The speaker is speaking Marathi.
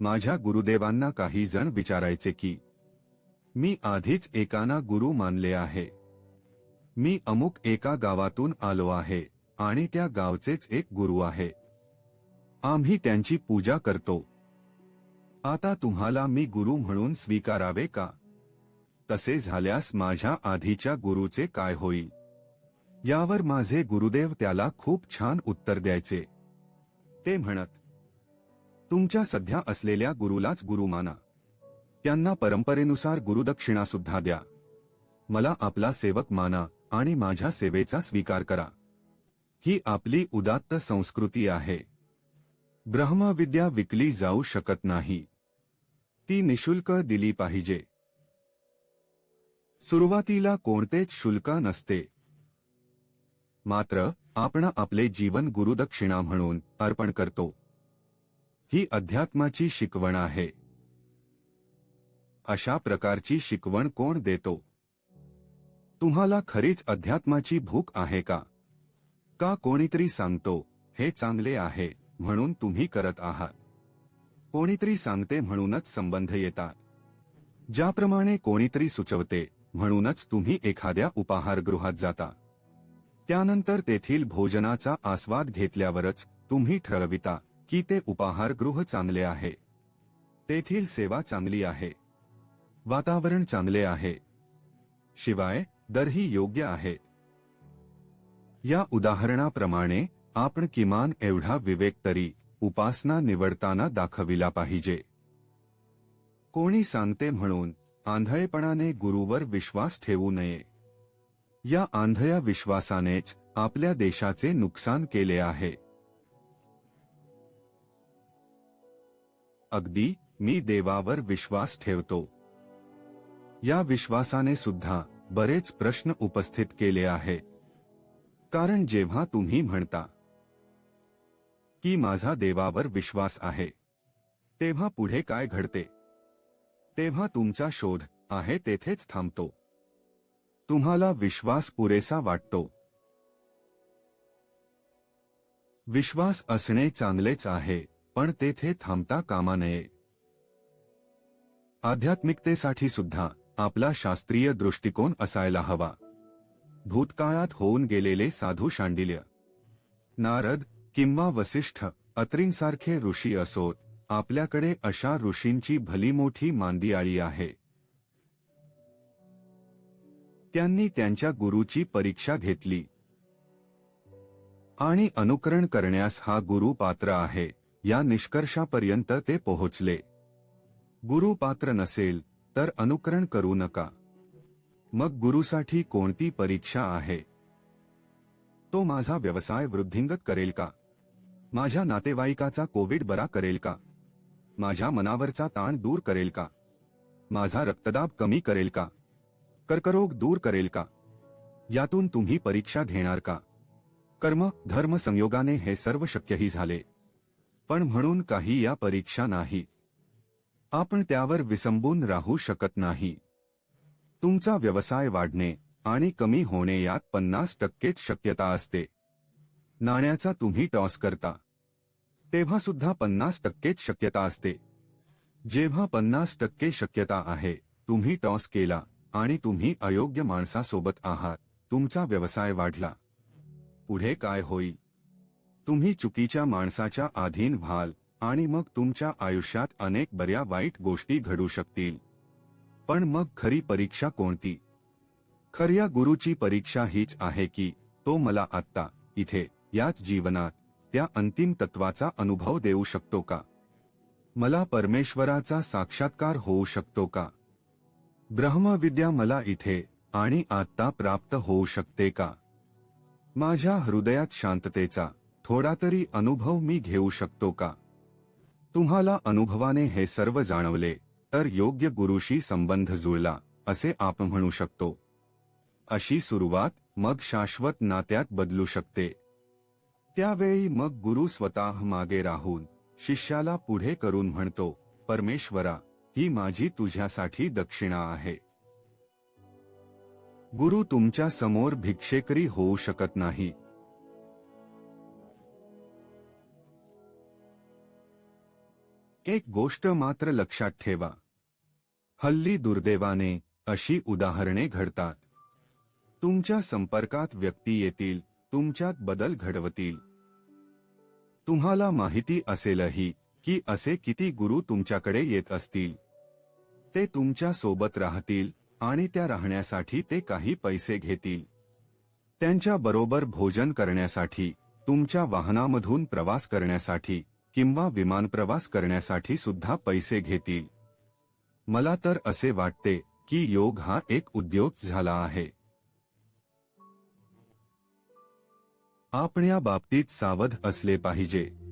माझ्या गुरुदेवांना काही जण विचारायचे की मी आधीच एकाना गुरु मानले आहे. मी अमुक एका गावातून आलो आहे आणि त्या गावचेच एक गुरु आहे. आम्ही त्यांची पूजा करतो. आता तुम्हाला मी गुरु म्हणून स्वीकारावे का? तसे झाल्यास माझ्या आधीच्या गुरुचे काय होईल? यावर माझे गुरुदेव त्याला खूप छान उत्तर द्यायचे. ते म्हणत तुमच्या सध्या असलेल्या गुरुलाच गुरु माना. त्यांना परंपरेनुसार गुरुदक्षिणा सुद्धा द्या. मला आपला सेवक माना आणि माझ्या सेवेचा स्वीकार करा. ही आपली उदात्त संस्कृती आहे. ब्रह्मविद्या विकली जाऊ शकत नाही. ती निशुल्क दिली पाहिजे. सुरुवातीला कोणतेच शुल्क नसते. मात्र आपण आपले जीवन गुरुदक्षिणा म्हणून अर्पण करतो. ही अध्यात्माची शिकवण आहे. अशा प्रकारची शिकवण कोण देतो? तुम्हाला खरीच अध्यात्माची भूक आहे का? का कोणीतरी सांगतो हे चांगले आहे म्हणून तुम्ही करत आहात. कोणीतरी सांगते म्हणूनच संबंध येतात. ज्याप्रमाणे कोणीतरी सुचवते म्हणूनच तुम्ही एखाद्या उपाहारगृहात जाता. त्यानंतर तेथील भोजनाचा आस्वाद घेतल्यावरच तुम्ही ठरविता. की ते उपाहारगृह चांगले आहे. तेथील सेवा चांगली आहे. वातावरण चांगले आहे. शिवाय दरही योग्य आहे. या उदाहरणाप्रमाणे आपण किमान एवढा विवेक तरी उपासना निवडताना दाखविला पाहिजे. कोणी सांगते म्हणून आंधळेपणाने गुरुवर विश्वास ठेवू नये. या आंधळ्या विश्वासानेच आपल्या देशाचे नुकसान केले आहे. अगदी मी देवावर विश्वास ठेवतो. या विश्वासाने सुद्धा बरेच प्रश्न उपस्थित केले आहे कारण जेव्हा तुम्ही म्हणता की माझा देवावर विश्वास आहे तेव्हा पुढे काय घडते? तेव्हा तुमचा शोध आहे तेथेच थांबतो. तुम्हाला विश्वास पुरेसा वाटतो. विश्वास असणे चांगलेच आहे. पण तेथे थांबता कामा नये. आध्यात्मिकतेसाठी सुद्धा आपला शास्त्रीय दृष्टिकोन असायला हवा. भूतकाळात होऊन गेलेले साधू शांडिल्य. नारद किंवा वसिष्ठ अत्रींसारखे ऋषी असोत आपल्याकडे अशा ऋषींची भली मोठी मांदियाळी आहे. त्यांनी त्यांच्या गुरुची परीक्षा घेतली. आणि अनुकरण करण्यास हा गुरु पात्र आहे. या निष्कर्षापर्यंत ते पोहोचले. गुरु पात्र नसेल तर अनुकरण करू नका. मग गुरुसाठी कोणती परीक्षा आहे? तो माझा व्यवसाय वृद्धिंगत करेल का? माझ्या नातेवाईकाचा कोविड बरा करेल का? माझ्या मनावरचा ताण दूर करेल का? माझा रक्तदाब कमी करेल का? कर्करोग दूर करेल का? यातून तुम्ही परीक्षा घेणार का? कर्म धर्म संयोगाने हे सर्व शक्यही झाले. पण म्हणून काही या परीक्षा नाही. आपण त्यावर विसंबून राहू शकत नाही. तुमचा व्यवसाय वाढणे आणि कमी होणे यात पन्नास टक्केच शक्यता असते. नाण्याचा तुम्ही टॉस करता. तेव्हा सुद्धा पन्नास टक्केच शक्यता असते. जेव्हा पन्नास टक्के शक्यता आहे तुम्ही टॉस केला आणि तुम्ही अयोग्य माणसासोबत आहात तुमचा व्यवसाय वाढला. पुढे काय होईल? तुम्ही चुकीच्या माणसाच्या अधीन व्हाल आणि मग तुमच्या आयुष्यात अनेक बऱ्या वाईट गोष्टी घडू शकतील. पण मग खरी परीक्षा कोणती? खऱ्या गुरुची परीक्षा हीच आहे की तो मला आत्ता इथे याच जीवनात त्या अंतिम तत्वाचा अनुभव देऊ शकतो का? मला परमेश्वराचा साक्षात्कार होऊ शकतो का? ब्रह्मविद्या मला इथे आणि आत्ता प्राप्त होऊ शकते का? माझ्या हृदयात शांततेचा थोडा तरी अनुभव मी घेऊ शकतो का? तुम्हाला अनुभवाने हे सर्व जाणवले तर योग्य गुरुशी संबंध जुळला असे आपण म्हणू शकतो. अशी सुरुवात मग शाश्वत नात्यात बदलू शकते. त्यावेळी मग गुरु स्वतः मागे राहून शिष्याला पुढे करून म्हणतो परमेश्वरा ही माझी तुझ्यासाठी दक्षिणा आहे. गुरु तुमच्यासमोर भिक्षेकरी होऊ शकत नाही. एक गोष्ट मात्र लक्षात ठेवा. हल्ली दुर्दैवाने अशी उदाहरणे घडतात. तुमच्या संपर्कात व्यक्ती येतील तुमच्यात बदल घडवतील. तुम्हाला माहिती असेलही की असे किती गुरु तुमच्याकडे येत असतील. ते तुमच्यासोबत राहतील आणि त्या राहण्यासाठी ते काही पैसे घेतील. त्यांच्या बरोबर भोजन करण्यासाठी तुमच्या वाहनामधून प्रवास करण्यासाठी किंवा विमान प्रवास करण्यासाठी सुद्धा पैसे घेतील. मला तर असे वाटते की योग हा एक उद्योग झाला आहे. आपण या बाबतीत सावध असले पाहिजे.